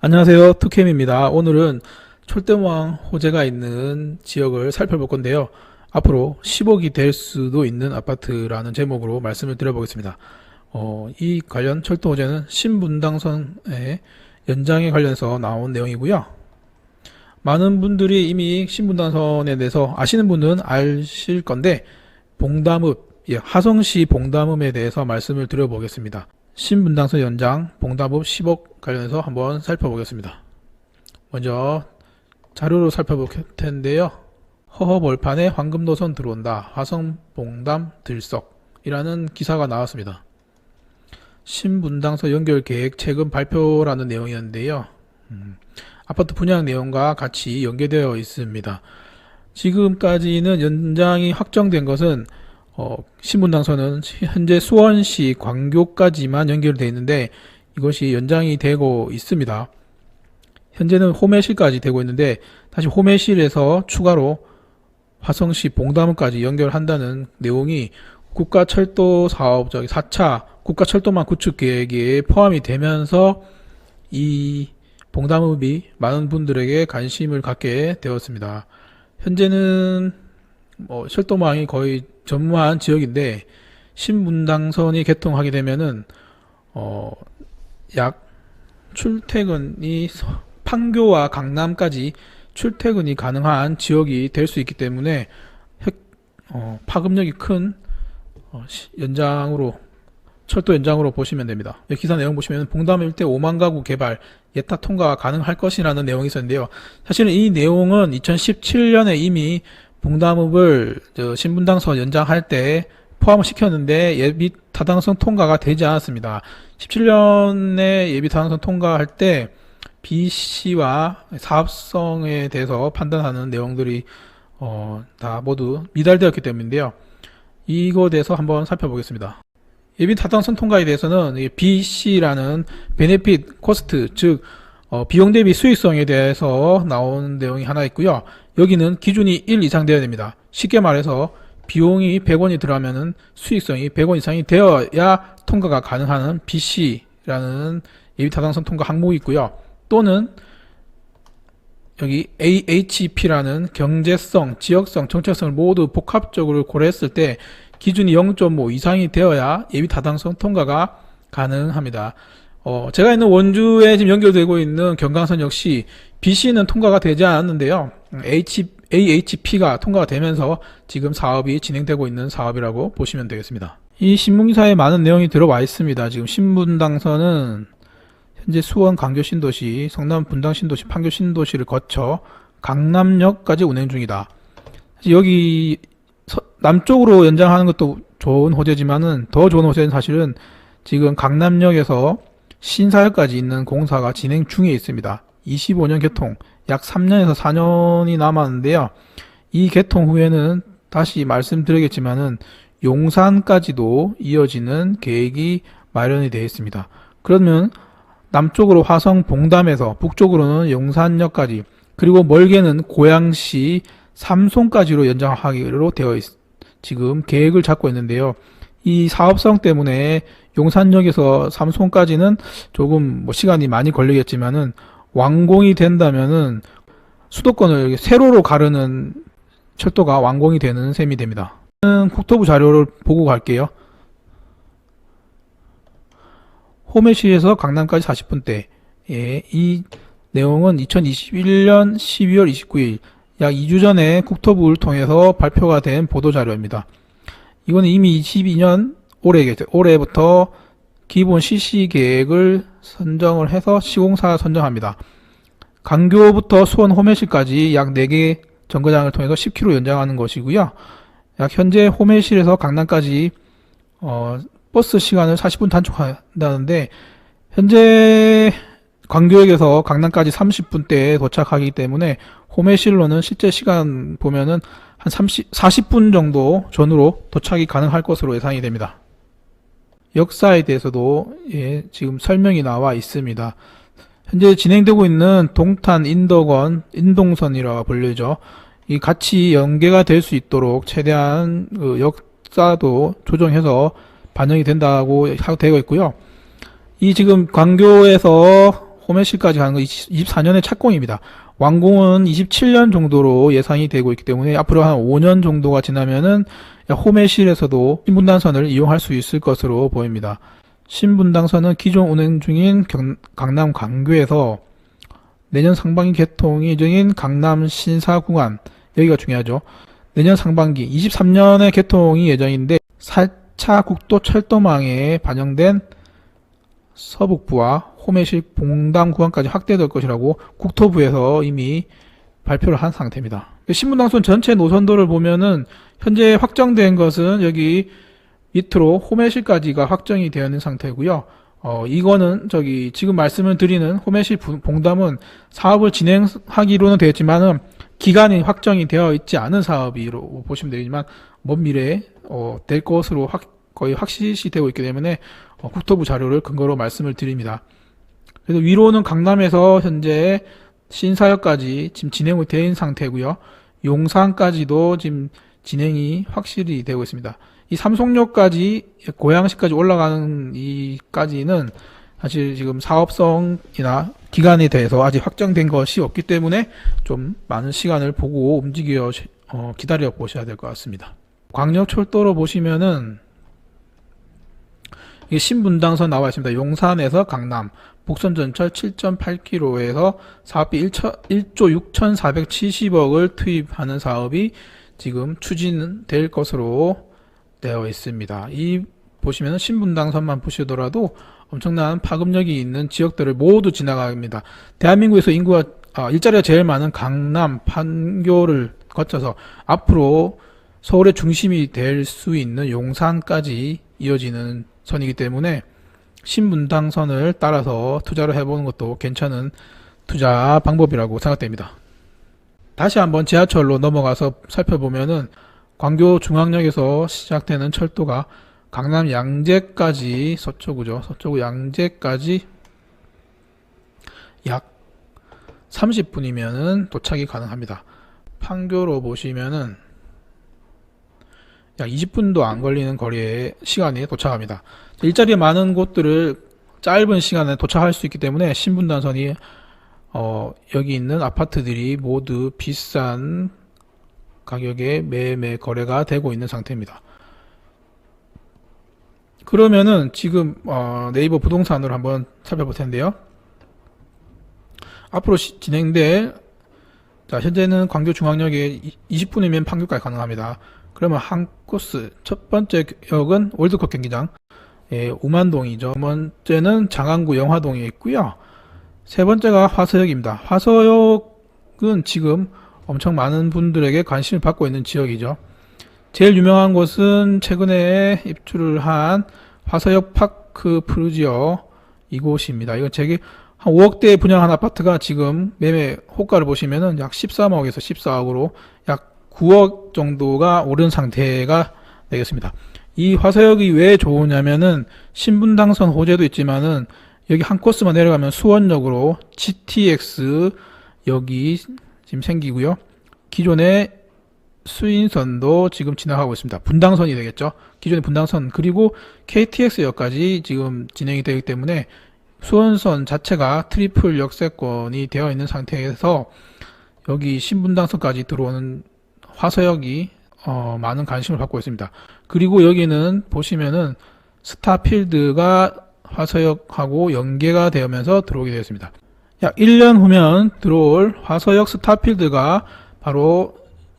안녕하세요. 투캠입니다. 오늘은 철대왕 호재가 있는 지역을 살펴볼 건데요. 앞으로 10억이 될 수도 있는 아파트라는 제목으로 말씀을 드려보겠습니다. 어, 이 관련 철도 호재는 신분당선의 연장에 관련해서 나온 내용이고요. 많은 분들이 이미 신분당선에 대해서 아시는 분은 아실 건데 봉담읍, 예, 하성시 봉담읍에 대해서 말씀을 드려보겠습니다. 신분당선 연장 봉담읍 10억 관련해서 한번 살펴보겠습니다. 먼저 자료로 살펴볼 텐데요. 허허벌판에 황금노선 들어온다. 화성 봉담 들석이라는 기사가 나왔습니다. 신분당선 연결 계획 최근 발표라는 내용이었는데요. 음, 아파트 분양 내용과 같이 연계되어 있습니다. 지금까지는 연장이 확정된 것은 어, 신분당선은 현재 수원시 광교까지만 연결되어 있는데 이것이 연장이 되고 있습니다. 현재는 호매실까지 되고 있는데 다시 호매실에서 추가로 화성시 봉담까지 연결한다는 내용이 국가철도 사업 저기 4차 국가철도망 구축 계획에 포함이 되면서 이 봉담읍이 많은 분들에게 관심을 갖게 되었습니다. 현재는 뭐 철도망이 거의 전무한 지역인데 신분당선이 개통하게 되면은 어 약 출퇴근이 서- 판교와 강남까지 출퇴근이 가능한 지역이 될 수 있기 때문에 핵- 어, 파급력이 큰 어, 시- 연장으로 철도 연장으로 보시면 됩니다. 기사 내용 보시면 봉담 일대 5만 가구 개발 예타 통과가 가능할 것이라는 내용이 있었는데요. 사실은 이 내용은 2017년에 이미 봉담읍을 저 신분당선 연장할 때 포함을 시켰는데 예비 타당성 통과가 되지 않았습니다. 17년에 예비 타당성 통과할 때 B 씨와 사업성에 대해서 판단하는 내용들이 어, 다 모두 미달되었기 때문인데요. 이거에 대해서 한번 살펴보겠습니다. 예비 타당성 통과에 대해서는 이 B 씨라는 베네핏 코스트 즉 어, 비용 대비 수익성에 대해서 나온 내용이 하나 있고요. 여기는 기준이 1 이상 되어야 됩니다. 쉽게 말해서 비용이 100원이 들어가면은 수익성이 100원 이상이 되어야 통과가 가능한 BC라는 예비 타당성 통과 항목이 있고요. 또는 여기 AHP라는 경제성, 지역성, 정책성을 모두 복합적으로 고려했을 때 기준이 0.5 이상이 되어야 예비 타당성 통과가 가능합니다. 어, 제가 있는 원주에 지금 연결되고 있는 경강선 역시 BC는 통과가 되지 않았는데요. H, AHP가 통과가 되면서 지금 사업이 진행되고 있는 사업이라고 보시면 되겠습니다. 이 신문기사에 많은 내용이 들어와 있습니다. 지금 신분당선은 현재 수원 강교 신도시, 성남 분당 신도시, 판교 신도시를 거쳐 강남역까지 운행 중이다. 여기 서- 남쪽으로 연장하는 것도 좋은 호재지만은 더 좋은 호재는 사실은 지금 강남역에서 신사역까지 있는 공사가 진행 중에 있습니다. 25년 개통, 약 3년에서 4년이 남았는데요. 이 개통 후에는 다시 말씀드리겠지만은 용산까지도 이어지는 계획이 마련이 되어 있습니다. 그러면 남쪽으로 화성 봉담에서 북쪽으로는 용산역까지 그리고 멀게는 고양시 삼송까지로 연장하기로 되어 있, 지금 계획을 잡고 있는데요. 이 사업성 때문에 용산역에서 삼송까지는 조금 뭐 시간이 많이 걸리겠지만은 완공이 된다면은 수도권을 세로로 가르는 철도가 완공이 되는 셈이 됩니다. 국토부 자료를 보고 갈게요. 호메시에서 강남까지 40분대. 예, 이 내용은 2021년 12월 29일 약 2주 전에 국토부를 통해서 발표가 된 보도 자료입니다. 이거는 이미 22년 올해겠죠. 올해부터 기본 실시 계획을 선정을 해서 시공사 선정합니다. 강교부터 수원 호매실까지 약 4개 정거장을 통해서 10km 연장하는 것이고요. 약 현재 호매실에서 강남까지 어, 버스 시간을 40분 단축한다는데 현재 광교역에서 강남까지 30분대에 도착하기 때문에 호매실로는 실제 시간 보면은 한 30, 40분 정도 전후로 도착이 가능할 것으로 예상이 됩니다. 역사에 대해서도 예, 지금 설명이 나와 있습니다. 현재 진행되고 있는 동탄 인덕원 인동선이라 불리죠. 이 같이 연계가 될 수 있도록 최대한 그 역사도 조정해서 반영이 된다고 되어 있고요. 이 지금 광교에서 호메실까지 가는 거 24년의 착공입니다. 완공은 27년 정도로 예상이 되고 있기 때문에 앞으로 한 5년 정도가 지나면은 호메실에서도 신분당선을 이용할 수 있을 것으로 보입니다. 신분당선은 기존 운행 중인 경- 강남 광교에서 내년 상반기 개통 예정인 강남 신사 구간 여기가 중요하죠. 내년 상반기 23년에 개통이 예정인데 4차 국도 철도망에 반영된 서북부와 호메실 봉담 구간까지 확대될 것이라고 국토부에서 이미 발표를 한 상태입니다. 신분당선 전체 노선도를 보면은 현재 확정된 것은 여기 밑으로 호메실까지가 확정이 되어 있는 상태고요. 어, 이거는 저기 지금 말씀을 드리는 호메실 부- 봉담은 사업을 진행하기로는 되었지만은 기간이 확정이 되어 있지 않은 사업이로 보시면 되지만 먼 미래에 어, 될 것으로 확, 거의 확실시 되고 있기 때문에 어, 국토부 자료를 근거로 말씀을 드립니다. 그래서 위로는 강남에서 현재 신사역까지 지금 진행이 된 상태고요. 용산까지도 지금 진행이 확실히 되고 있습니다. 이 삼성역까지 고양시까지 올라가는 이까지는 사실 지금 사업성이나 기간에 대해서 아직 확정된 것이 없기 때문에 좀 많은 시간을 보고 움직여 어, 기다려 보셔야 될 것 같습니다. 광역철도로 보시면은 이게 신분당선 나와 있습니다. 용산에서 강남 북선 전철 7.8km에서 사업비 1조 6,470억을 투입하는 사업이 지금 추진될 것으로 되어 있습니다. 이 보시면 신분당선만 보시더라도 엄청난 파급력이 있는 지역들을 모두 지나갑니다. 대한민국에서 인구가 아, 일자리가 제일 많은 강남, 판교를 거쳐서 앞으로 서울의 중심이 될 수 있는 용산까지 이어지는 선이기 때문에 신분당 선을 따라서 투자를 해보는 것도 괜찮은 투자 방법이라고 생각됩니다. 다시 한번 지하철로 넘어가서 살펴보면은 광교 중앙역에서 시작되는 철도가 강남 양재까지 서초구죠. 서초구 양재까지 약 30분이면은 도착이 가능합니다. 판교로 보시면은 약 20분도 안 걸리는 거리에 시간이 도착합니다. 일자리에 많은 곳들을 짧은 시간에 도착할 수 있기 때문에 신분단선이 어, 여기 있는 아파트들이 모두 비싼 가격에 매매 거래가 되고 있는 상태입니다. 그러면은 지금 어, 네이버 부동산으로 한번 살펴볼 텐데요. 앞으로 시- 진행될 자, 현재는 광교중앙역에 20분이면 판교까지 가능합니다. 그러면 한 코스 첫 번째 역은 월드컵 경기장 예, 우만동이죠. 두 번째는 장안구 영화동에 있고요. 세 번째가 화서역입니다. 화서역은 지금 엄청 많은 분들에게 관심을 받고 있는 지역이죠. 제일 유명한 곳은 최근에 입주를 한 화서역 파크 프루지오 이곳입니다. 이건 제게 한 5억대에 분양한 아파트가 지금 매매 호가를 보시면은 약 13억에서 14억으로 약 9억 정도가 오른 상태가 되겠습니다. 이 화서역이 왜 좋으냐면은 신분당선 호재도 있지만은 여기 한 코스만 내려가면 수원역으로 GTX 역이 지금 생기고요. 기존의 수인선도 지금 지나가고 있습니다. 분당선이 되겠죠. 기존의 분당선 그리고 KTX역까지 지금 진행이 되기 때문에 수원선 자체가 트리플 역세권이 되어 있는 상태에서 여기 신분당선까지 들어오는 화서역이 어, 많은 관심을 받고 있습니다. 그리고 여기는 보시면은 스타필드가 화서역하고 연계가 되면서 들어오게 되었습니다. 약 1년 후면 들어올 화서역 스타필드가 바로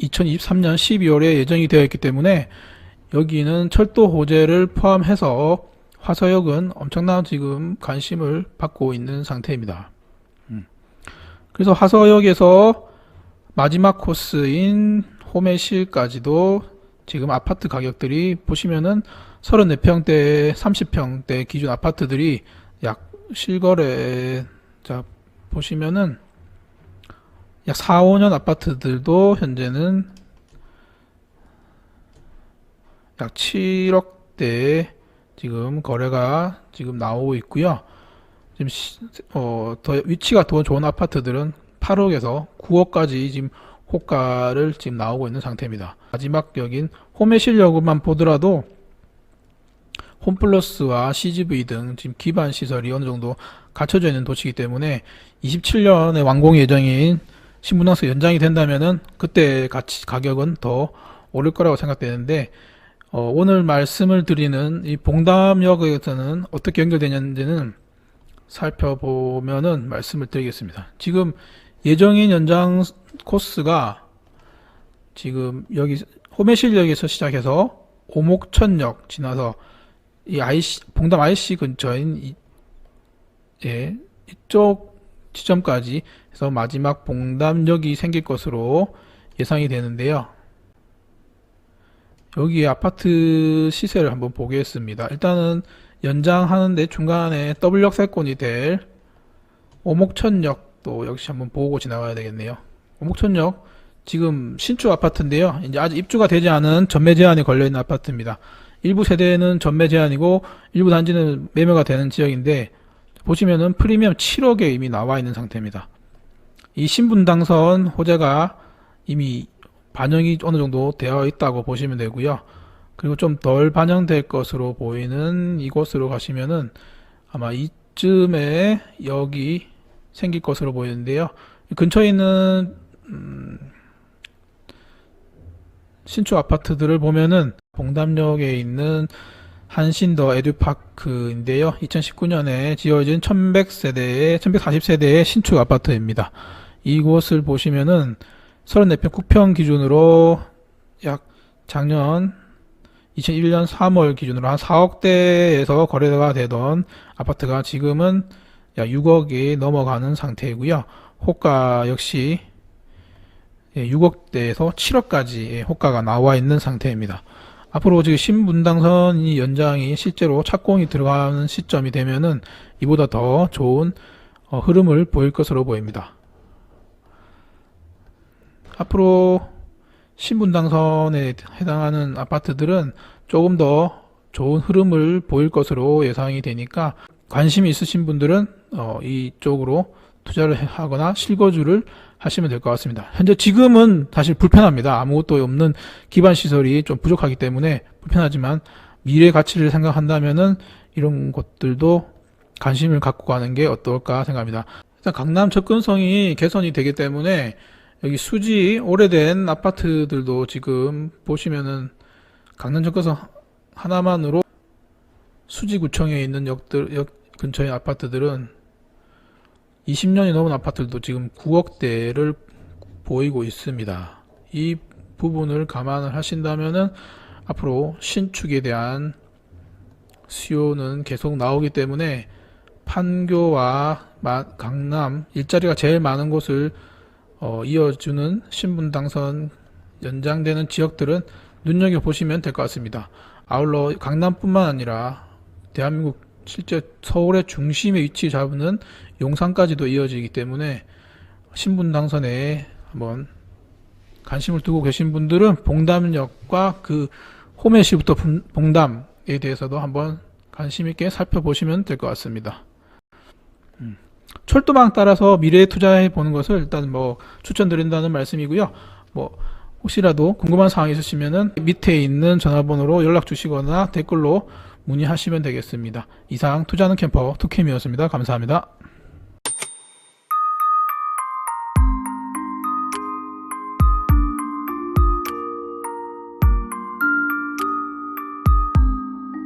2023년 12월에 예정이 되어 있기 때문에 여기는 철도 호재를 포함해서 화서역은 엄청난 지금 관심을 받고 있는 상태입니다. 음. 그래서 화서역에서 마지막 코스인 호메실까지도 지금 아파트 가격들이 보시면은 34평대, 30평대 기준 아파트들이 약 실거래 자 보시면은 약 4, 5년 아파트들도 현재는 약 7억대 지금 거래가 지금 나오고 있고요. 지금 시- 어, 더 위치가 더 좋은 아파트들은 8억에서 9억까지 지금 호가를 지금 나오고 있는 상태입니다. 마지막 역인 호메실역만 보더라도 홈플러스와 CGV 등 지금 기반 시설이 어느 정도 갖춰져 있는 도시이기 때문에 27년에 완공 예정인 신분당서 연장이 된다면은 그때 가치 가격은 더 오를 거라고 생각되는데 어, 오늘 말씀을 드리는 이 봉담역에서는 어떻게 연결되는지는 살펴보면은 말씀을 드리겠습니다. 지금 예정인 연장 코스가 지금 여기 호매실역에서 시작해서 오목천역 지나서 이 IC, 봉담 IC 근처인 이, 예, 이쪽 지점까지 해서 마지막 봉담역이 생길 것으로 예상이 되는데요. 여기 아파트 시세를 한번 보겠습니다. 일단은 연장하는데 중간에 더블 역세권이 될 오목천역 도 역시 한번 보고 지나가야 되겠네요. 오목천역 지금 신축 아파트인데요. 이제 아직 입주가 되지 않은 전매 제한이 걸려 있는 아파트입니다. 일부 세대는 전매 제한이고 일부 단지는 매매가 되는 지역인데 보시면은 프리미엄 7억에 이미 나와 있는 상태입니다. 이 신분 당선 호재가 이미 반영이 어느 정도 되어 있다고 보시면 되고요. 그리고 좀 덜 반영될 것으로 보이는 이곳으로 가시면은 아마 이쯤에 여기 생길 것으로 보이는데요. 근처에 있는 음, 신축 아파트들을 보면은 봉담역에 있는 한신더 에듀파크인데요. 2019년에 지어진 1100세대의 1140세대의 신축 아파트입니다. 이곳을 보시면은 34평 9평 기준으로 약 작년 2001년 3월 기준으로 한 4억대에서 거래가 되던 아파트가 지금은 약 6억이 넘어가는 상태이고요. 호가 역시 6억대에서 7억까지 호가가 나와 있는 상태입니다. 앞으로 지금 신분당선이 연장이 실제로 착공이 들어가는 시점이 되면은 이보다 더 좋은 어, 흐름을 보일 것으로 보입니다. 앞으로 신분당선에 해당하는 아파트들은 조금 더 좋은 흐름을 보일 것으로 예상이 되니까 관심이 있으신 분들은 어, 이쪽으로 투자를 하거나 실거주를 하시면 될 것 같습니다. 현재 지금은 사실 불편합니다. 아무것도 없는 기반 시설이 좀 부족하기 때문에 불편하지만 미래 가치를 생각한다면은 이런 것들도 관심을 갖고 가는 게 어떨까 생각합니다. 일단 강남 접근성이 개선이 되기 때문에 여기 수지 오래된 아파트들도 지금 보시면은 강남 접근성 하나만으로 수지구청에 있는 역들 역 근처의 아파트들은 20년이 넘은 아파트들도 지금 9억대를 보이고 있습니다. 이 부분을 감안을 하신다면은 앞으로 신축에 대한 수요는 계속 나오기 때문에 판교와 마- 강남 일자리가 제일 많은 곳을 어, 이어주는 신분 당선 연장되는 지역들은 눈여겨 보시면 될 것 같습니다. 아울러 강남뿐만 아니라 대한민국 실제 서울의 중심에 위치 잡는 용산까지도 이어지기 때문에 신분 당선에 한번 관심을 두고 계신 분들은 봉담역과 그 호메시부터 분- 봉담에 대해서도 한번 관심 있게 살펴보시면 될 것 같습니다. 음. 철도망 따라서 미래에 투자해 보는 것을 일단 뭐 추천드린다는 말씀이고요. 뭐 혹시라도 궁금한 사항이 있으시면은 밑에 있는 전화번호로 연락 주시거나 댓글로 문의하시면 되겠습니다. 이상 투자하는 캠퍼 투캠이었습니다. 감사합니다.